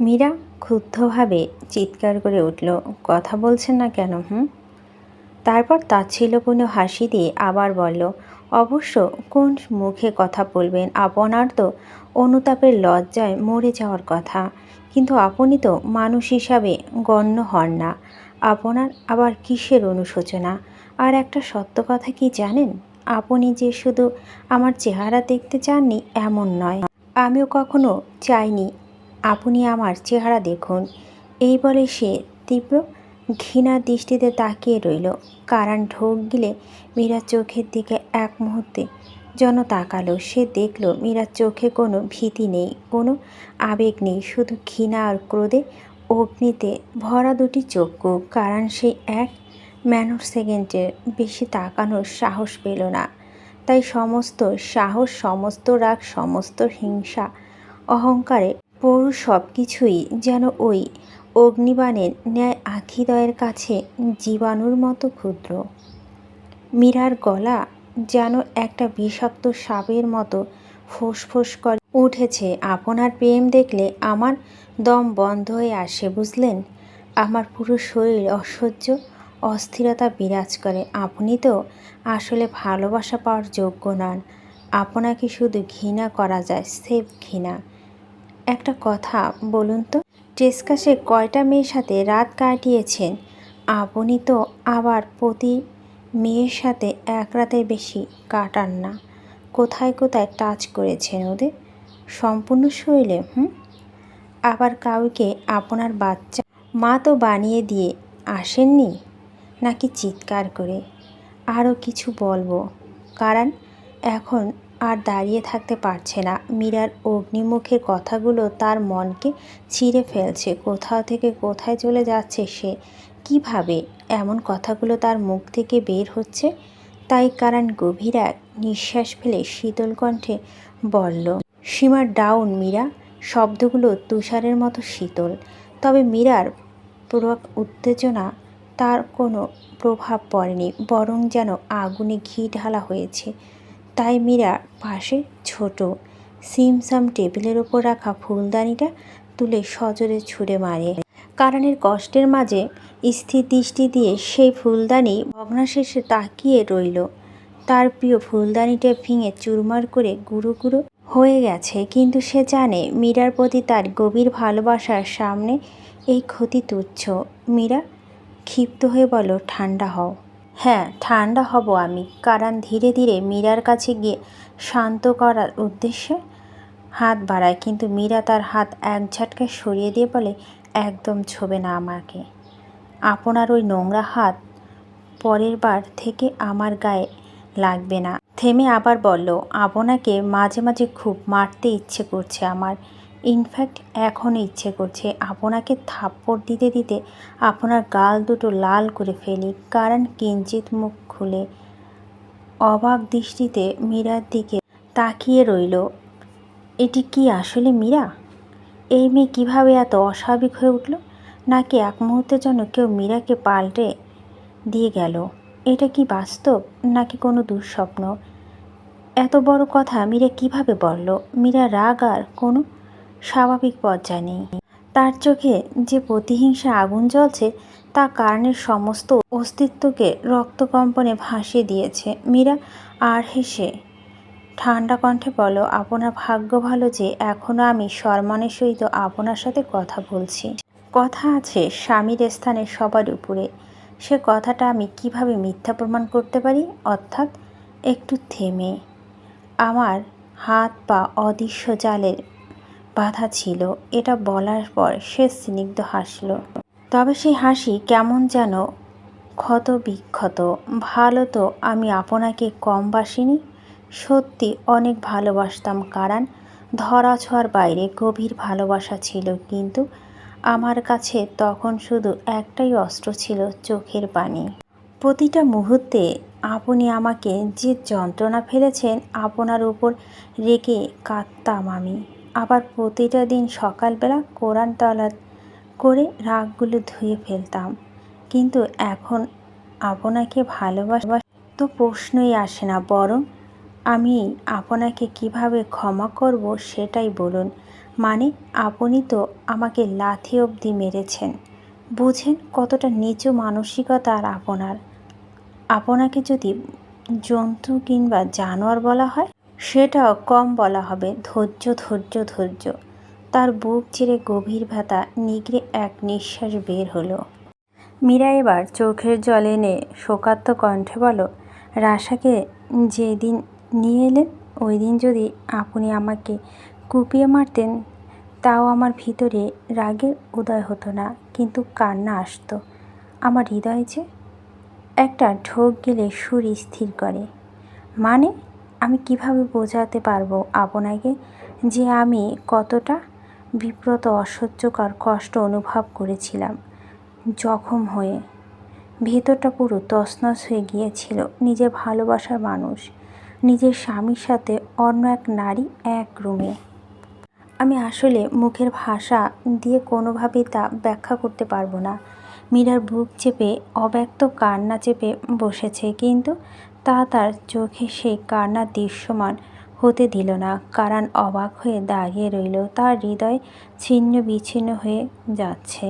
মীরা ক্ষুব্ধভাবে চিৎকার করে উঠল, কথা বলছেন না কেন, হুম? তারপর তাচ্ছিল্যপূর্ণ হাসি দিয়ে আবার বলল, অবশ্য কোন মুখে কথা বলবেন? আপনার তো অনুতাপের লজ্জায় মরে যাওয়ার কথা। কিন্তু আপনি তো মানুষ হিসাবে গণ্য হন না। আপনার আবার কিসের অনুশোচনা? আর একটা সত্য কথা কি জানেন? আপনি যে শুধু আমার চেহারা দেখতে চাননি, এমন নয়। আমিও কখনো চাইনি আপনি আমার চেহারা দেখুন। এই বলে সে তীব্র ঘৃণার দৃষ্টিতে তাকিয়ে রইল। কারণ ঢোক গিলে মীরার চোখের দিকে এক মুহূর্তে যেন তাকালো। সে দেখল মীরার চোখে কোনো ভীতি নেই, কোনো আবেগ নেই, শুধু ঘৃণা আর ক্রোধে অগ্নিতে ভরা দুটি চক্ষু। কারণ সেই এক ম্যানর সেকেন্ডের বেশি তাকানোর সাহস পেল না। তাই সমস্ত সাহস, সমস্ত রাগ, সমস্ত হিংসা, অহংকারে পৌরুষ সব কিছুই যেন ওই অগ্নিবাণের ন্যায় আখিদয়ের কাছে জীবাণুর মতো ক্ষুদ্র। মীরার গলা যেন একটা বিষাক্ত সাপের মতো ফোঁস করে উঠেছে। আপনার প্রেম দেখলে আমার দম বন্ধ হয়ে আসে, বুঝলেন? আমার পুরো শরীর অসহ্য অস্থিরতা বিরাজ করে। আপনি তো আসলে ভালোবাসা পাওয়ার যোগ্য নন। আপনাকে শুধু ঘৃণা করা যায়, সেফ ঘৃণা। একটা কথা বলুন তো? টেস্কাসে কয়টা মেয়ের সাথে রাত কাটিয়েছেন? আপনি তো আবার প্রতি মেয়ের সাথে এক রাতের বেশি কাটান না। কোথায় কোথায় টাচ করেছেন ওদের? সম্পূর্ণ শরীরে হুম? আবার কাউকে আপনার বাচ্চা মা তো বানিয়ে দিয়ে আসেননি? নাকি চিৎকার করে? আরও কিছু বলব। কারণ এখন আর দাঁড়িয়ে থাকতে পারছে না। মীরার অগ্নিমুখের কথাগুলো তার মনকে ছিঁড়ে ফেলছে। কোথাও থেকে কোথায় চলে যাচ্ছে সে? কীভাবে এমন কথাগুলো তার মুখ থেকে বের হচ্ছে? তাই কারণ গভীর এক নিঃশ্বাস ফেলে শীতল কণ্ঠে বলল সীমার ডাউন, মীরা। শব্দগুলো তুষারের মতো শীতল। তবে মীরার পুরো উত্তেজনা তার কোনো প্রভাব পড়েনি, বরং যেন আগুনে ঘি ঢালা হয়েছে। তাই মীরা পাশে ছোট সিমসাম টেবিলের ওপর রাখা ফুলদানিটা তুলে সজোরে ছুঁড়ে মারে। কারণের কষ্টের মাঝে স্থির দৃষ্টি দিয়ে সেই ফুলদানি ভগ্নাশেষে তাকিয়ে রইল। তার প্রিয় ফুলদানিটা ভেঙে চুরমার করে গুঁড়ো গুঁড়ো হয়ে গেছে, কিন্তু সে জানে মীরার প্রতি তার গভীর ভালোবাসার সামনে এই ক্ষতি তুচ্ছ। মীরা ক্ষিপ্ত হয়ে বলো ঠান্ডা হও। হ্যাঁ ঠান্ডা হব আমি। কারণ ধীরে ধীরে মীরার কাছে গিয়ে শান্ত করার উদ্দেশ্যে হাত বাড়ায়। কিন্তু মীরা তার হাত এক ঝটকায় সরিয়ে দিয়ে বলে, একদম ছোবে না আমাকে। আপনার ওই নোংরা হাত পরের বার থেকে আমার গায়ে লাগবে না। থেমে আবার বলল, আপনাকে মাঝে মাঝে খুব মারতে ইচ্ছে করছে আমার। ইনফ্যাক্ট এখন ইচ্ছে করছে আপনাকে থাপ্পড় দিতে দিতে আপনার গাল দুটো লাল করে ফেলি। কারণ কিঞ্চিত মুখ খুলে অবাক দৃষ্টিতে মীরার দিকে তাকিয়ে রইল। এটি কি আসলে মীরা? এই মেয়ে কীভাবে এত অস্বাভাবিক হয়ে উঠল? নাকি এক মুহূর্তের জন্য কেউ মীরাকে পাল্টে দিয়ে গেল? এটা কি বাস্তব, নাকি কোনো দুঃস্বপ্ন? এত বড় কথা মীরা কীভাবে বলল? মীরা রাগ আর কোনো স্বাভাবিক পর্যায়ে নেই। তার চোখে যে প্রতিহিংসা আগুন জ্বলছে, তা কারণের সমস্ত অস্তিত্বকে রক্তকম্পনে ভাসিয়ে দিয়েছে। মীরা আর হেসে ঠান্ডা কণ্ঠে বলো আপনার ভাগ্য ভালো যে এখনও আমি সম্মানের সহিত আপনার সাথে কথা বলছি। কথা আছে স্বামীর স্থানে সবার উপরে। সে কথাটা আমি কীভাবে মিথ্যা প্রমাণ করতে পারি? অর্থাৎ একটু থেমে। আমার হাত পা অদৃশ্য জালের বাধা ছিল, এটা বলার পর সে স্নিগ্ধ হাসল। তবে সেই হাসি কেমন যেন ক্ষত বিক্ষত ভালো তো আমি আপনাকে কম বাসিনি। সত্যি অনেক ভালোবাসতাম কারণ ধরা ছোঁয়ার বাইরে গভীর ভালোবাসা ছিল, কিন্তু আমার কাছে তখন শুধু একটাই অস্ত্র ছিল, চোখের পানি। প্রতিটা মুহূর্তে আপনি আমাকে যে যন্ত্রণা ফেলেছেন, আপনার উপর রেখে কাঁদতাম আমি। আবার প্রতিটা দিন সকালবেলা কোরআন তলাত করে রাগগুলো ধুয়ে ফেলতাম। কিন্তু এখন আপনাকে ভালোবাসা তো প্রশ্নই আসে না, বরং আমি আপনাকে কীভাবে ক্ষমা করব সেটাই বলুন। মানে আপনি তো আমাকে লাথি অবধি মেরেছেন। বুঝেন কতটা নিচু মানসিকতা আর আপনার। আপনাকে যদি জন্তু কিংবা জানোয়ার বলা হয় সেটাও কম বলা হবে। ধৈর্য ধৈর্য ধৈর্য। তার বুক চিরে গভীর ব্যথা নিগড়ে এক নিঃশ্বাস বের হলো। মীরা এবার চোখের জল এনে শোকাত্ম কণ্ঠে বলো, রাশাকে যেদিন নিয়ে এলেন ওই দিন যদি আপনি আমাকে কুপিয়ে মারতেন, তাও আমার ভিতরে রাগের উদয় হতো না, কিন্তু কান্না আসতো। আমার হৃদয় যে একটা ঢোক গেলে সুর স্থির করে। মানে আমি কীভাবে বোঝাতে পারব আপনাকে যে আমি কতটা বিব্রত, অসহ্যকর কষ্ট অনুভব করেছিলাম? জখম হয়ে। ভেতরটা পুরো তছনছ হয়ে গিয়েছিল। নিজের ভালোবাসার মানুষ। নিজের স্বামীর সাথে অন্য এক নারী এক রুমে। আমি আসলে মুখের ভাষা দিয়ে কোনোভাবেই তা ব্যাখ্যা করতে পারব না। মীরার বুক চেপে, অব্যক্ত কান্না চেপে বসেছে। কিন্তু তা তার চোখে সেই কান্না দৃশ্যমান হতে দিল না। কারণ অবাক হয়ে দাঁড়িয়ে রইল। তার হৃদয় ছিন্ন বিচ্ছিন্ন হয়ে যাচ্ছে।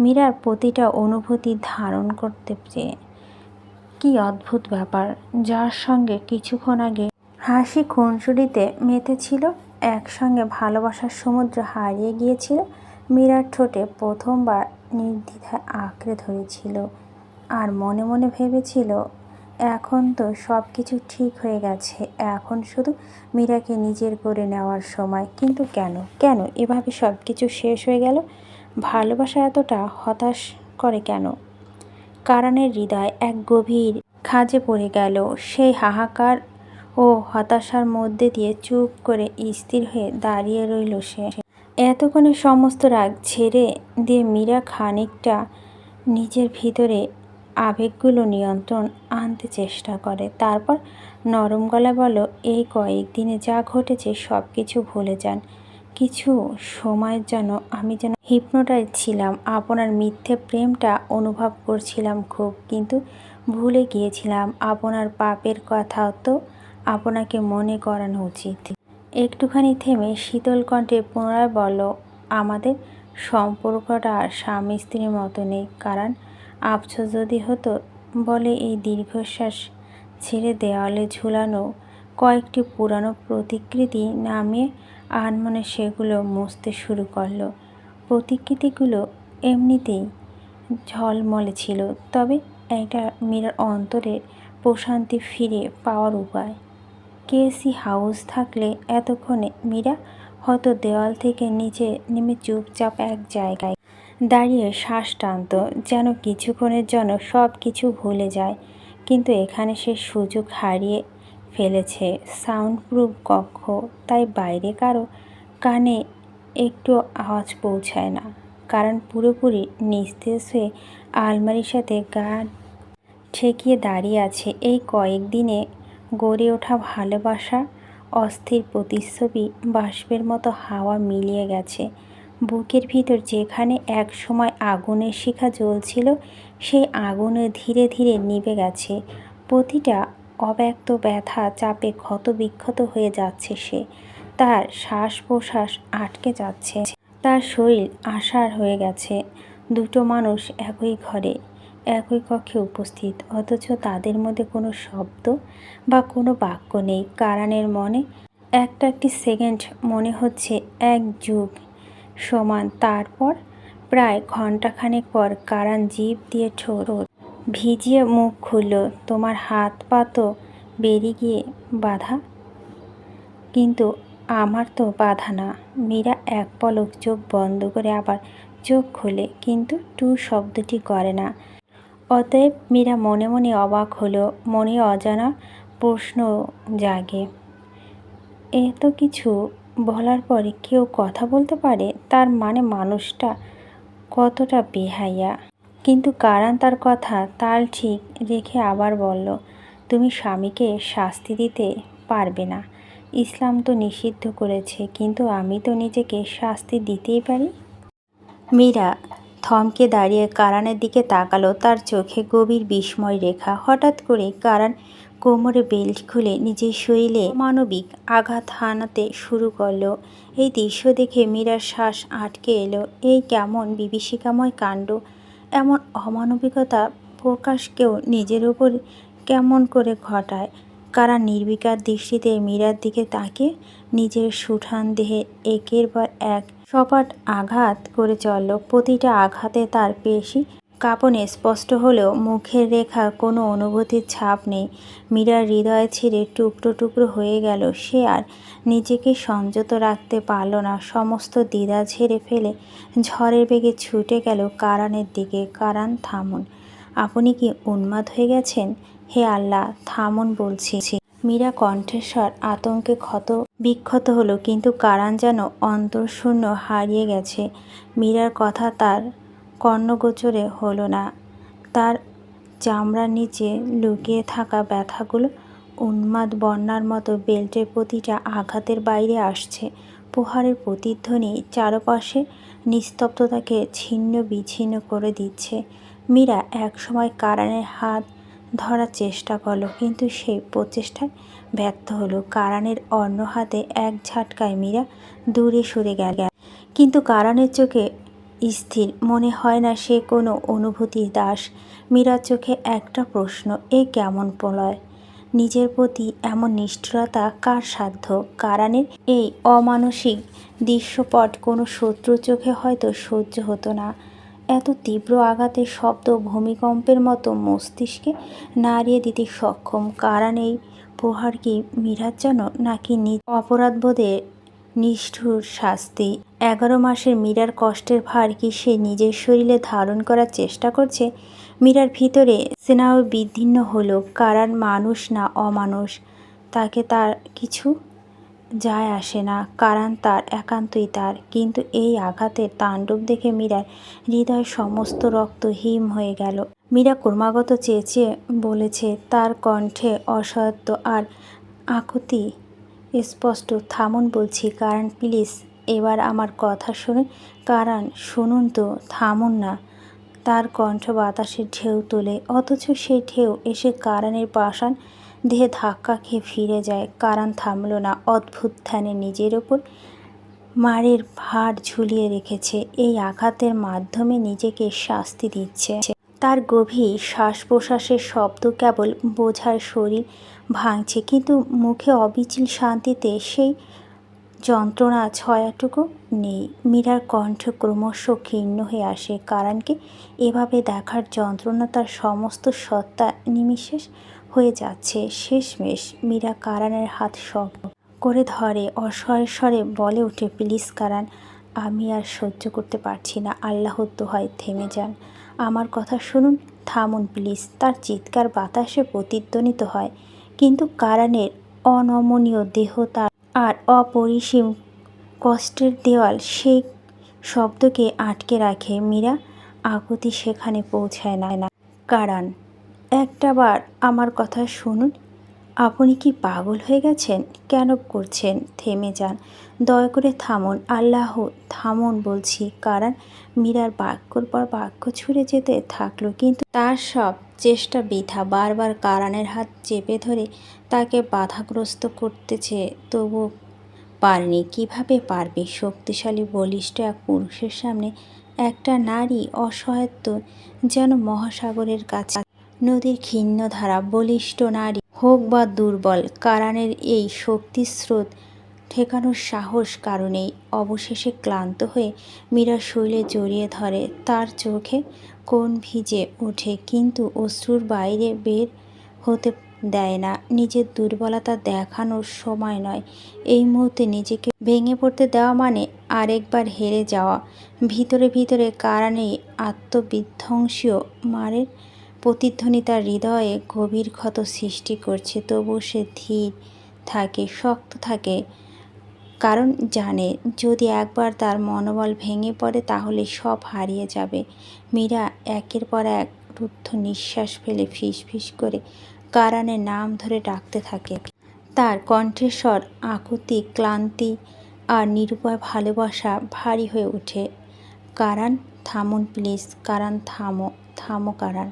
মীরার প্রতিটা অনুভূতি ধারণ করতে চেয়ে কি অদ্ভুত ব্যাপার, যার সঙ্গে কিছুক্ষণ আগে হাসি খুনসুরিতে মেতেছিল, একসঙ্গে ভালোবাসার সমুদ্র হারিয়ে গিয়েছিল, মীরার ঠোঁটে প্রথমবার নির্দ্বিধায় আঁকড়ে ধরেছিল। আর মনে মনে ভেবেছিল এখন তো সব কিছু ঠিক হয়ে গেছে। এখন শুধু মীরাকে নিজের করে নেওয়ার সময়। কিন্তু কেন? কেন? এভাবে সব কিছু শেষ হয়ে গেল? ভালোবাসা এতটা হতাশ করে কেন? কারণের হৃদয় এক গভীর খাঁজে পড়ে গেল। সেই হাহাকার ও হতাশার মধ্যে দিয়ে চুপ করে স্থির হয়ে দাঁড়িয়ে রইল সে। এতক্ষণে সমস্ত রাগ ছেড়ে দিয়ে মীরা খানিকটা নিজের ভিতরে আবেগগুলো নিয়ন্ত্রণ আনতে চেষ্টা করে। তারপর নরম গলা বলো, এই কয়েকদিনে যা ঘটেছে সব কিছু ভুলে যান। কিছু সময়ের জন্য আমি যেন হিপনোটাইজ ছিলাম, আপনার মিথ্যে প্রেমটা অনুভব করছিলাম খুব, কিন্তু ভুলে গিয়েছিলাম। আপনার পাপের কথা তো আপনাকে মনে করানো উচিত। একটুখানি থেমে শীতল কণ্ঠে পুনরায় বলো, আমাদের সম্পর্কটা স্বামী স্ত্রীর মতো নেই, কারণ আফসোস যদি হতো, বলে এই দীর্ঘশ্বাস ছেড়ে দেওয়ালে ঝুলানো কয়েকটি পুরানো প্রতিকৃতি নামিয়ে আনমনে সেগুলো মুছতে শুরু করল। প্রতিকৃতিগুলো এমনিতেই ঝলমলে ছিল, তবে এটা মীরার অন্তরের প্রশান্তি ফিরে পাওয়ার উপায়। কেসি হাউস থাকলে এতক্ষণে মীরা হয়তো দেওয়াল থেকে নিচে নেমে চুপচাপ এক জায়গায় দাঁড়িয়ে শ্বাস টানত, যেন কিছুক্ষণের জন্য সব কিছু ভুলে যায়। কিন্তু এখানে সে সুযোগ হারিয়ে ফেলেছে। সাউন্ডপ্রুফ কক্ষ, তাই বাইরে কারও কানে একটু আওয়াজ পৌঁছায় না। কারণ পুরোপুরি নিস্তেজ হয়ে আলমারির সাথে গা ঠেকিয়ে দাঁড়িয়ে আছে। এই কয়েকদিনে গড়ে ওঠা ভালোবাসা, অস্থির প্রতিচ্ছবি, বাষ্পের মতো হাওয়া মিলিয়ে গেছে। বুকের ভিতর যেখানে এক সময় আগুনের শিখা জ্বলছিল, সেই আগুনে ধীরে ধীরে নিভে গেছে। প্রতিটা অব্যক্ত ব্যথা চাপে ক্ষত বিক্ষত হয়ে যাচ্ছে সে। তার শ্বাস প্রশ্বাস আটকে যাচ্ছে। তার শরীর আশার হয়ে গেছে। দুটো মানুষ একই ঘরে, একই কক্ষে উপস্থিত। অথচ তাদের মধ্যে কোনো শব্দ বা কোনো বাক্য নেই। কারানের মনে একটা একটি সেকেন্ড মনে হচ্ছে, এক যুগ। সমান। তারপর প্রায় ঘন্টাখানেক পর কারান জীব দিয়ে ঠোঁট ভিজিয়ে মুখ খুলল, তোমার হাত পা তো বেরিয়ে গিয়ে বাধা? কিন্তু আমার তো বাধা না। মীরা এক পলক চোখ বন্ধ করে আবার চোখ খোলে, কিন্তু টু শব্দটি করে না। অতএব মীরা মনে মনে অবাক হলো, মনে অজানা প্রশ্ন জাগে এত কিছু বলার পরে কেউ কথা বলতে পারে, তার মানে মানুষটা কতটা বেহাইয়া কিন্তু কারান তার কথা তাল ঠিক রেখে আবার বলল, তুমি স্বামীকে শাস্তি দিতে পারবে না। ইসলাম তো নিষিদ্ধ করেছে, কিন্তু আমি তো নিজেকে শাস্তি দিতেই পারি? মীরা থমকে দাঁড়িয়ে কারানের দিকে তাকালো। তার চোখে গভীর বিস্ময় রেখা। হঠাৎ করে কারান কোমরে বেল্ট খুলে নিজের শরীরে মানবিক আঘাত হানাতে শুরু করল। এই দৃশ্য দেখে মীরার শ্বাস আটকে এলো। এই কেমন বিভীষিকাময় কাণ্ড! এমন অমানবিকতা প্রকাশকেও নিজের উপর কেমন করে ঘটায়? কারা নির্বিকার দৃষ্টিতে মীরার দিকে তাকে নিজের সুঠান দেহে একের পর এক সপাট আঘাত করে চলল? প্রতিটা আঘাতে তার পেশি কাঁপনে স্পষ্ট হলেও মুখের রেখার কোনো অনুভূতির ছাপ নেই। মীরার হৃদয় ছিঁড়ে টুকরো টুকরো হয়ে গেল। সে আর নিজেকে সংযত রাখতে পারল না। সমস্ত দ্বিধা ঝেড়ে ফেলে ঝড়ের বেগে ছুটে গেল কারানের দিকে। কারান, থামুন। আপনি কি উন্মাদ হয়ে গেছেন? হে আল্লাহ, থামুন বলছি। মীরা কণ্ঠস্বর আতঙ্কে ক্ষত বিক্ষত হলো, কিন্তু কারান যেন অন্তরশূন্য হারিয়ে গেছে। মীরার কথা তার কর্ণগোচরে হলো না। তার চামড়ার নিচে লুকিয়ে থাকা ব্যথাগুলো উন্মাদ বন্যার মতো বেল্টের প্রতিটা আঘাতের বাইরে আসছে। প্রহারের প্রতিধ্বনি চারপাশে নিস্তব্ধতাকে ছিন্ন বিচ্ছিন্ন করে দিচ্ছে। মীরা একসময় কারানের হাত ধরার চেষ্টা করল, কিন্তু সেই প্রচেষ্টায় ব্যর্থ হলো। কারানের অন্য হাতে এক ঝাটকায় মীরা দূরে সরে গেল। কিন্তু কারানের চোখে স্থির। মনে হয় না সে কোনো অনুভূতির দাস। মীরার চোখে একটা প্রশ্ন, এ কেমন প্রলয়? নিজের প্রতি এমন নিষ্ঠুরতা কার সাধ্য? কারানের এই অমানসিক দৃশ্যপট কোনো শত্রু চোখে হয়তো সহ্য হতো না। এত তীব্র আঘাতের শব্দ ভূমিকম্পের মতো মস্তিষ্কে নাড়িয়ে দিতে সক্ষম। কারণ এই প্রহার কি মীরার যেন নাকি নিজ অপরাধবোধের নিষ্ঠুর শাস্তি। এগারো মাসের মীরার কষ্টের ভার কি সে নিজের শরীরে ধারণ করার চেষ্টা করছে? মীরার ভিতরে স্নেহ বিদীর্ণ হলো কারান মানুষ না অমানুষ। তাকে তার কিছু যায় আসে না কারণ তার, একান্তই তার। কিন্তু এই আঘাতের তাণ্ডব দেখে মীরার হৃদয় সমস্ত রক্ত হিম হয়ে গেল। মীরা ক্রমাগত চেঁচিয়ে বলেছে, তার কণ্ঠে অসত্য আর আকুতি স্পষ্ট, থামুন বলছি, কারণ প্লিজ এবার আমার কথা শুনে কারণ শুনুন তো, থামুন না। তার কণ্ঠ বাতাসের ঢেউ তোলে, অথচ সেই ঢেউ এসে কারানের পাষাণ দেহে ধাক্কা খেয়ে ফিরে যায়। কারণ থামল না, অদ্ভুত ধ্যানে নিজের ওপর মারের ভার ঝুলিয়ে রেখেছে। এই আঘাতের মাধ্যমে নিজেকে শাস্তি দিচ্ছে। তার গভীর শ্বাস প্রশ্বাসের শব্দ কেবল বোঝার শরীর ভাঙছে, কিন্তু মুখে অবিচিল শান্তিতে সেই যন্ত্রণা ছয়াটুকু নেই। মীরার কণ্ঠ ক্রমশ ক্ষীর্ণ হয়ে আসে। কারণকে এভাবে দেখার যন্ত্রণা তার সমস্ত সত্তা নিমিশেষ হয়ে যাচ্ছে। শেষমেশ মীরা কারানের হাত শক্ত করে ধরে অসহায় স্বরে বলে ওঠে, প্লিজ কারান, আমি আর সহ্য করতে পারছি না। আল্লাহ হয় থেমে যান। আমার কথা শুনুন, থামুন প্লিজ। তার চিৎকার বাতাসে প্রতিধ্বনিত হয়, কিন্তু কারানের অনমনীয় দেহ তার আর অপরিসীম কষ্টের দেওয়াল সেই শব্দকে আটকে রাখে। মীরা আকুতি সেখানে পৌঁছায় না। কারান একটাবার আমার কথা শুনুন আপনি কি পাগল হয়ে গেছেন? কেন করছেন? থেমে যান। দয়া করে থামুন। আল্লাহ, থামুন বলছি। কারণ মীরার বাক্যর পর বাক্য ছুড়ে যেতে থাকল, কিন্তু তার সব চেষ্টা বৃথা। বারবার কারানের হাত চেপে ধরে তাকে বাধাগ্রস্ত করতেছে তবু পারেনি। কীভাবে পারবে? শক্তিশালী, বলিষ্ঠ এক পুরুষের সামনে একটা নারী অসহায়ত্ব যেন মহাসাগরের কাছে। নদীর ক্ষীণ ধারা বলিষ্ঠ নারী হোক বা দুর্বল, কারানের এই শক্তিস্রোত ঠেকানোর সাহস কারণেই অবশেষে ক্লান্ত হয়ে মীরা শৈলে জড়িয়ে ধরে, তার চোখে কোন ভিজে ওঠে, কিন্তু অশ্রুর বাইরে বের হতে দেয় না। নিজের দুর্বলতা দেখানোর সময় নয়। এই মুহূর্তে নিজেকে ভেঙে পড়তে দেওয়া মানে আরেকবার হেরে যাওয়া। ভিতরে ভিতরে কারণেই আত্মবিধ্বংসীয় মারের প্রতিধ্বনি তার হৃদয়ে গভীর ক্ষত সৃষ্টি করছে তবু সে ধীর থাকে, শক্ত থাকে। কারণ জানে, যদি একবার তার মনোবল ভেঙে পড়ে, তাহলে সব হারিয়ে যাবে। মীরা একের পর এক রুদ্ধ নিঃশ্বাস ফেলে ফিস ফিস করে কারানের নাম ধরে ডাকতে থাকে। তার কণ্ঠস্বর আকুতি, ক্লান্তি আর নিরুপায় ভালোবাসা ভারী হয়ে ওঠে। কারান, থামুন প্লিজ, কারান, থামো থামো কারান।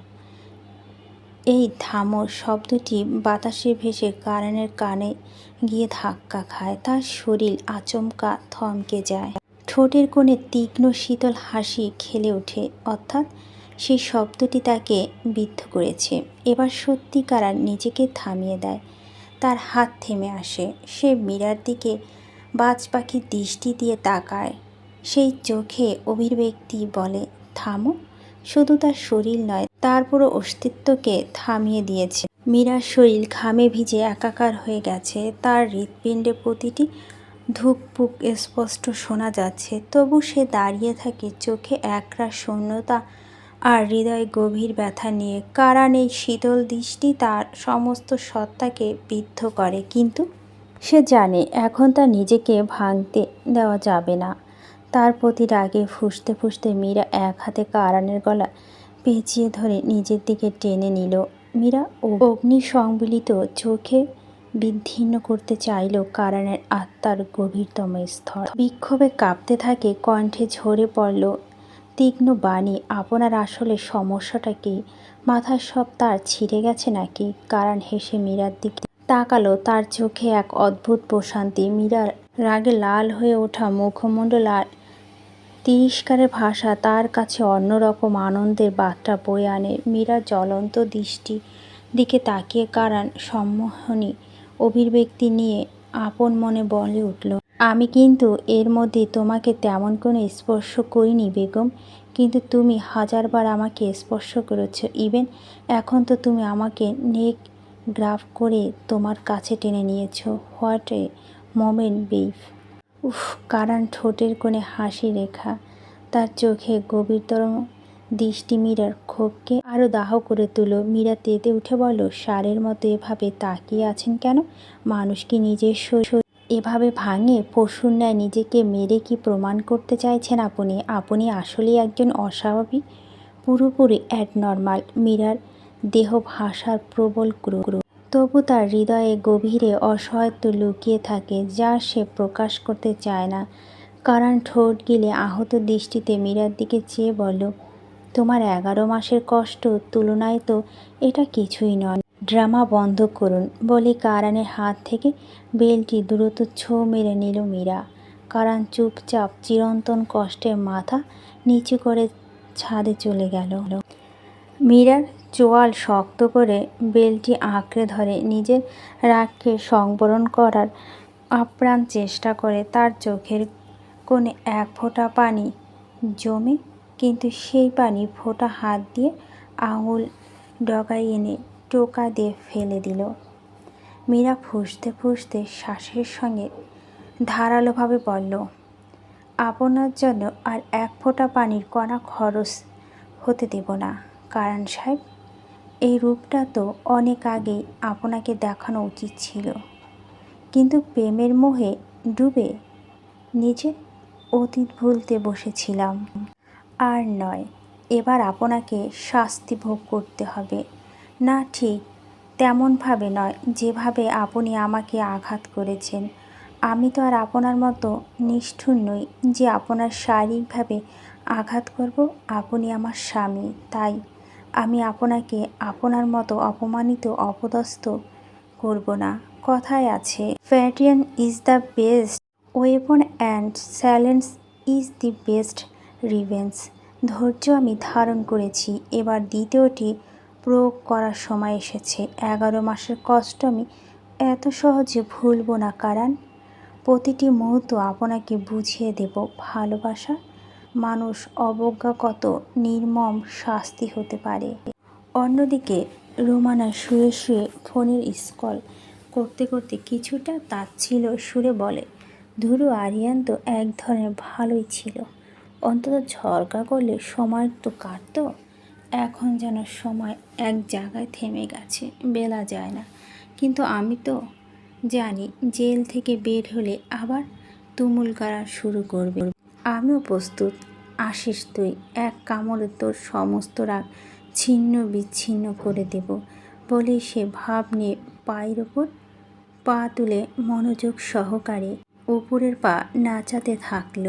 এই থামো শব্দটি বাতাসে ভেসে কারণের কানে গিয়ে ধাক্কা খায়। তার শরীর আচমকা থমকে যায়। ঠোঁটের কোণে তীক্ষ্ণ শীতল হাসি খেলে ওঠে, অর্থাৎ সেই শব্দটি তাকে বিদ্ধ করেছে। এবার সত্যিকার আর নিজেকে থামিয়ে দেয়। তার হাত থেমে আসে। সে মীরার দিকে বাজ পাখির দৃষ্টি দিয়ে তাকায়। সেই চোখে অভিব্যক্তি বলে, থামো। শুধু তার শরীর নয়, তার পুরো অস্তিত্বকে থামিয়ে দিয়েছে। মীরার শরীর ঘামে ভিজে একাকার হয়ে গেছে, তার হৃৎপিণ্ডে প্রতিটি ধুকপুক স্পষ্ট শোনা যাচ্ছে, তবু সে দাঁড়িয়ে থাকে চোখে একরা শূন্যতা আর হৃদয় গভীর ব্যথা নিয়ে। কারণ এই শীতল দৃষ্টি, তার সমস্ত সত্তাকে বিদ্ধ করে, কিন্তু সে জানে এখন তার নিজেকে ভাঙতে দেওয়া যাবে না। তার প্রতি রাগে ফুসতে ফুসতে মীরা এক হাতে কারানের গলা পেঁচিয়ে ধরে নিজের দিকে টেনে নিল। মীরা অগ্নি সংবিলিত চোখে বিচ্ছিন্ন করতে চাইল কারণের আত্মার গভীরতম স্থল। বিক্ষোভে কাঁপতে থাকে, কণ্ঠে ঝরে পড়ল তীক্ষ্ণ বাণী, আপনার আসলে সমস্যাটা কি? মাথার সব তার ছিঁড়ে গেছে নাকি? কারণ হেসে মীরার দিকে তাকালো। তার চোখে এক অদ্ভুত প্রশান্তি। মীরার রাগে লাল হয়ে ওঠা মুখমণ্ডল আর তিরস্কারের ভাষা তার কাছে অন্যরকম আনন্দের বার্তা বয়ে আনে। মীরা জ্বলন্ত দৃষ্টি দিকে তাকিয়ে কারণ সম্মোহনী অভিব্যক্তি নিয়ে আপন মনে বলে উঠল, আমি কিন্তু এর মধ্যে তোমাকে তেমন কোনো স্পর্শ করিনি বেগম, কিন্তু তুমি হাজারবার আমাকে স্পর্শ করেছ। ইভেন এখন তো তুমি আমাকে নেক গ্রাফ করে তোমার কাছে টেনে নিয়েছ। হোয়াট এ মোমেন্ট বিফ উফ কারণ ঠোঁটের কোণে হাসি রেখা। তার চোখে গভীরতর দৃষ্টি মীরার ক্ষোভকে আরও দাহ করে তুলো। মীরা তেতে উঠে বলল, সারের মতো এভাবে তাকিয়ে আছেন কেন? মানুষ কি নিজের শরীর এভাবে ভাঙে? পশুর ন্যায় নিজেকে মেরে কি প্রমাণ করতে চাইছেন আপনি? আপনি আসলেই একজন অস্বাভাবিক, পুরোপুরি অ্যাড অ্যাডনর্মাল মীরার দেহ ভাষার প্রবল ক্রু তবু তার হৃদয়ে গভীরে অসহায়ত্ব লুকিয়ে থাকে, যা সে প্রকাশ করতে চায় না। কারণ ঠোঁট গিলে আহত দৃষ্টিতে মীরার দিকে চেয়ে বলল, তোমার এগারো মাসের কষ্ট তুলনায় তো এটা কিছুই নয়। ড্রামা বন্ধ করুন। বলে কারানের হাত থেকে বেলটি দ্রুত ছো মেরে নিল মীরা। কারান চুপচাপ চিরন্তন কষ্টের মাথা নিচু করে ছাদে চলে গেল। মীরার চোয়াল শক্ত করে বেলটি আঁকড়ে ধরে নিজের রাগকে সংবরণ করার আপ্রাণ চেষ্টা করে। তার চোখের কোণে এক ফোঁটা পানি জমে, কিন্তু সেই পানি ফোঁটা হাত দিয়ে আঙুল ডগায় এনে টোকা দিয়ে ফেলে দিল। মীরা ফুসতে ফুসতে শ্বাসের সঙ্গে ধারালোভাবে বলল, আপনার জন্য আর এক ফোঁটা পানির কণা খরচ হতে দেব না। কারণ সাহেব এই রূপটা তো অনেক আগেই আপনাকে দেখানো উচিত ছিল। কিন্তু প্রেমের মোহে ডুবে নিজের অতীত ভুলতে বসেছিলাম। আর নয়, এবার আপনাকে শাস্তি ভোগ করতে হবে। না, ঠিক তেমনভাবে নয়, যেভাবে আপনি আমাকে আঘাত করেছেন। আমি তো আর আপনার মতো নিষ্ঠুর নই যে আপনার শারীরিকভাবে আঘাত করব। আপনি আমার স্বামী, তাই আমি আপনাকে আপনার মতো অপমানিত, অপদস্থ করব না। কথায় আছে patience is the best weapon and silence is the best revenge ধৈর্য আমি ধারণ করেছি। এবার দ্বিতীয়টি প্রয়োগ করার সময় এসেছে। এগারো মাসের কষ্ট আমি এত সহজে ভুলব না, কারণ প্রতিটি মুহূর্ত আপনাকে বুঝিয়ে দেব। ভালোবাসা মানুষ অবজ্ঞা কত নির্মম শাস্তি হতে পারে। অন্যদিকে, রোমানা শুয়ে শুয়ে ফোনের স্কল করতে করতে কিছুটা তাচ্ছিল সুরে বলে, ধুরু, আরিয়ান তো এক ধরনের ভালোই ছিল। অন্তত ঝরকা করলে সময় তো কাটতো। এখন যেন সময় এক জায়গায় থেমে গেছে, বেলা যায় না। কিন্তু আমি তো জানি, জেল থেকে বের হলে আবার তুমুল করা শুরু করবে। আমিও প্রস্তুত। আসিস তুই এক কামড়ে তোর সমস্ত রাগ ছিন্ন বিচ্ছিন্ন করে দেব বলে সে ভাব নিয়ে পায়ের ওপর পা তুলে মনোযোগ সহকারে ওপরের পা নাচাতে থাকল।